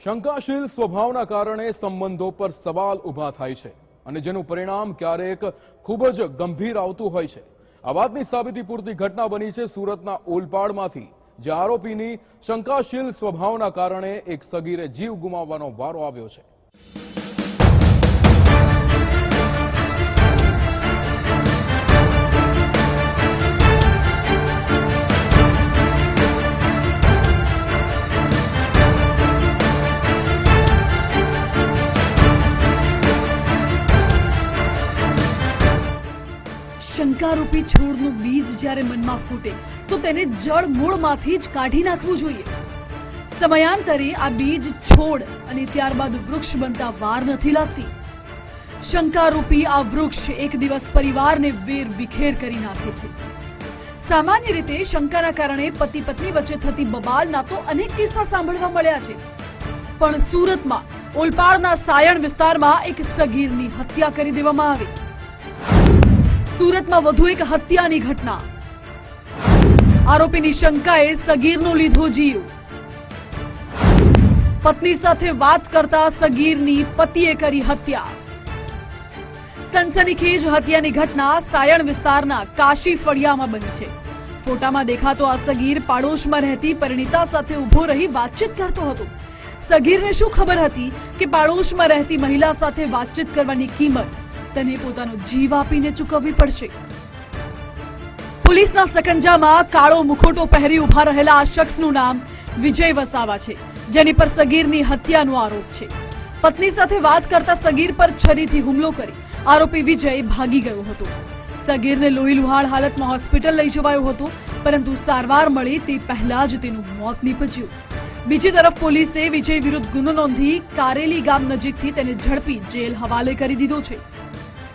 શંકાશીલ સ્વભાવના કારણે સંબંધો પર સવાલ ઊભા થાય છે અને જેનું પરિણામ ક્યારેક ખૂબ જ ગંભીર આવતું હોય છે. આ વાતની સાબિતી પૂરતી ઘટના બની છે સુરતના ઓલપાડમાંથી, જે આરોપીની શંકાશીલ સ્વભાવના કારણે એક સગીરે જીવ ગુમાવવાનો વારો આવ્યો છે. શંકારૂપી છોડનું બીજ જ્યારે મનમાં ફૂટે, તો તેને જળ મૂળમાંથી જ કાઢી નાખવું જોઈએ. સમયાંતરે આ બીજ છોડ અને ત્યારબાદ વૃક્ષ બનતા વાર નથી લાગતી. શંકારૂપી આ વૃક્ષ એક દિવસ પરિવારને વેર વિખેર કરી નાખે છે. સામાન્ય રીતે શંકાના કારણે પતિ પત્ની વચ્ચે થતી બબાલના તો અનેક કિસ્સા સાંભળવા મળ્યા છે. પણ સુરતમાં ઓલપાડના સાયણ વિસ્તારમાં એક સગીરની હત્યા કરી દેવામાં આવી. સુરતમાં વધુ એક હત્યાની ઘટના. આરોપીની શંકાએ સગીરનો લીધો જીવ. પત્ની સાથે વાત કરતા સગીરની પતિએ કરી હત્યા. સનસનીખેજ હત્યાની ઘટના સાયણ વિસ્તારના કાશી ફળિયામાં બની છે. ફોટામાં દેખાતો આ સગીર પાડોશમાં રહેતી પરિણીતા સાથે ઊભો રહી વાતચીત કરતો હતો. સગીરને શું ખબર હતી કે પાડોશમાં રહેતી મહિલા સાથે વાતચીત કરવાની કિંમત તેને પોતાનો જીવ આપીને ચૂકવવી પડશે. પોલીસના સકંજામાં કાળો મુખોટો પહેરી ઊભા રહેલા આ શખ્સનું નામ વિજય વસાવા છે, જેની પર સગીરની હત્યાનો આરોપ છે. પત્ની સાથે વાત કરતા સગીર પર છરીથી હુમલો કરી આરોપી વિજય ભાગી ગયો હતો. સગીરને લોહી લુહાણ હાલતમાં હોસ્પિટલ લઈ જવાયો હતો, પરંતુ સારવાર મળી તે પહેલા જ તેનું મોત નીપજ્યું. બીજી તરફ પોલીસે વિજય વિરુદ્ધ ગુનો નોંધી કારેલી ગામ નજીકથી તેને ઝડપી જેલ હવાલે કરી દીધો છે.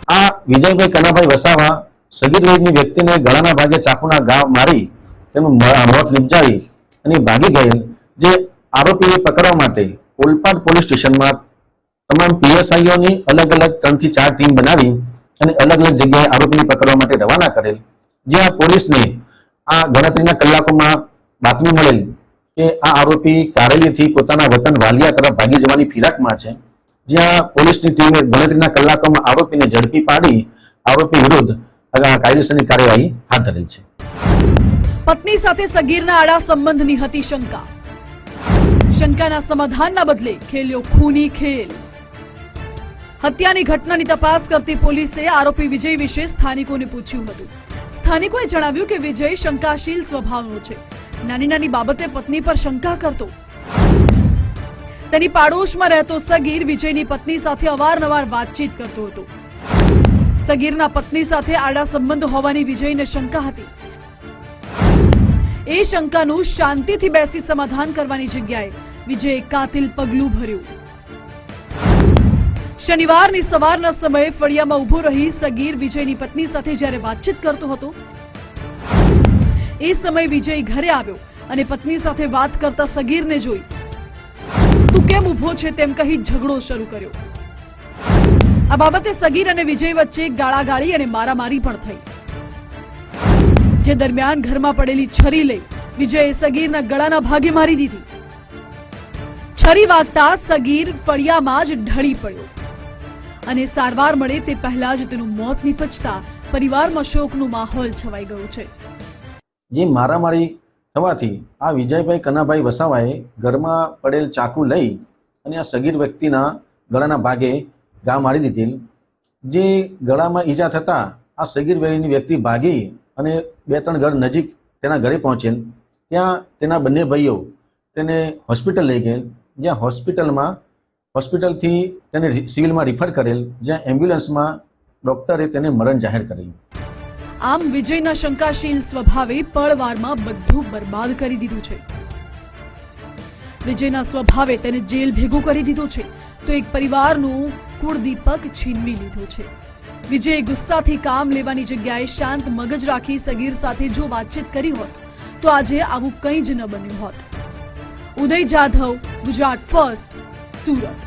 આ વિજયભાઈ કનાભાઈ વસાવા સગીર વયની વ્યક્તિને ગળાના ભાગે ચાકુના ઘા મારી તેનું મોત નિપજાવી અને ભાગી ગયેલ, જે આરોપીને પકડવા માટે ઓલપાડ પોલીસ સ્ટેશનમાં તમામ પીએસઆઈઓની અલગ અલગ ત્રણથી ચાર ટીમ બનાવી અને અલગ અલગ જગ્યાએ આરોપીને પકડવા માટે રવાના કરેલ, જ્યાં પોલીસને આ ગણતરીના કલાકોમાં બાતમી મળેલ કે આ આરોપી કારેલીથી પોતાના વતન વાલિયા તરફ ભાગી જવાની ફિરાકમાં છે. જ્યાં પોલીસની ટીમે ગણતરીના કલાકોમાં આરોપીને ઝડપી પાડી આરોપી વિરુદ્ધ કાયદેસરની કાર્યવાહી હાથ ધરેલ છે. પત્ની સાથે સગીરના આડા સંબંધની હતી શંકા. શંકાના સમાધાનના બદલે ખેલ્યો ખૂની ખેલ. હત્યાની ઘટનાની તપાસ કરતી પોલીસે આરોપી વિજય વિશે સ્થાનિકોને પૂછ્યું હતું. સ્થાનિકોએ જણાવ્યું કે વિજય શંકાશીલ સ્વભાવનો છે. નાની નાની બાબતે પત્ની પર શંકા કરતો. તેની પાડોશમાં રહેતો સગીર વિજયની પત્ની સાથે અવારનવાર વાતચીત કરતો હતો. સગીરના પત્ની સાથે આડા સંબંધ હોવાની વિજયને શંકા હતી. એ શંકાનું શાંતિથી બેસી સમાધાન કરવાની જગ્યાએ વિજયે કાતિલ પગલું ભર્યું. શનિવારની સવારના સમયે ફળિયામાં ઊભો રહી સગીર વિજયની પત્ની સાથે જ્યારે વાતચીત કરતો હતો, એ સમયે વિજય ઘરે આવ્યો અને પત્ની સાથે વાત કરતા સગીરને જોઈ તું કેમ ઊભો છે તેમ કહી ઝઘડો શરૂ કર્યો. આ બાબતે સગીર અને વિજય વચ્ચે ગાળાગાળી અને મારામારી પણ થઈ. જે દરમિયાન ઘરમાં પડેલી છરી લઈ વિજયે સગીરના ગળાના ભાગે મારી દીધી. છરી વાગતા સગીર ફળિયામાં જ ઢળી પડ્યો. અને સારવાર મળે તે પહેલા જ તેનું મોત નીપજતા પરિવારમાં શોકનો માહોલ છવાઈ ગયો છે. જે મારામારી થવાથી આ વિજયભાઈ કનાભાઈ વસાવાએ ઘરમાં પડેલ ચાકુ લઈ અને આ સગીર વ્યક્તિના ગળાના ભાગે ઘા મારી દીધી જે ગળામાં ઈજા થતાં આ સગીર વયની વ્યક્તિ ભાગી અને બે ત્રણ ઘર નજીક તેના ઘરે પહોંચેલ. ત્યાં તેના બંને ભાઈઓ તેને હોસ્પિટલ લઈ ગયેલ. જ્યાં હોસ્પિટલમાં, હોસ્પિટલથી તેને સિવિલમાં રિફર કરેલ. જ્યાં એમ્બ્યુલન્સમાં ડૉક્ટરે તેને મરણ જાહેર કરેલ. આમ વિજયના શંકાશીલ સ્વભાવે પળવારમાં બધું બરબાદ કરી દીધું છે. વિજયના સ્વભાવે તેને જેલ ભેગું કરી દીધું છે. તો એક પરિવારનું કુળદીપક છીનવી લીધો છે. વિજયે ગુસ્સાથી કામ લેવાની જગ્યાએ શાંત મગજ રાખી સગીર સાથે જો વાતચીત કરી હોત, તો આજે આવું કંઈ જ ન બન્યું હોત. ઉદય જાધવ, ગુજરાત ફર્સ્ટ, સુરત.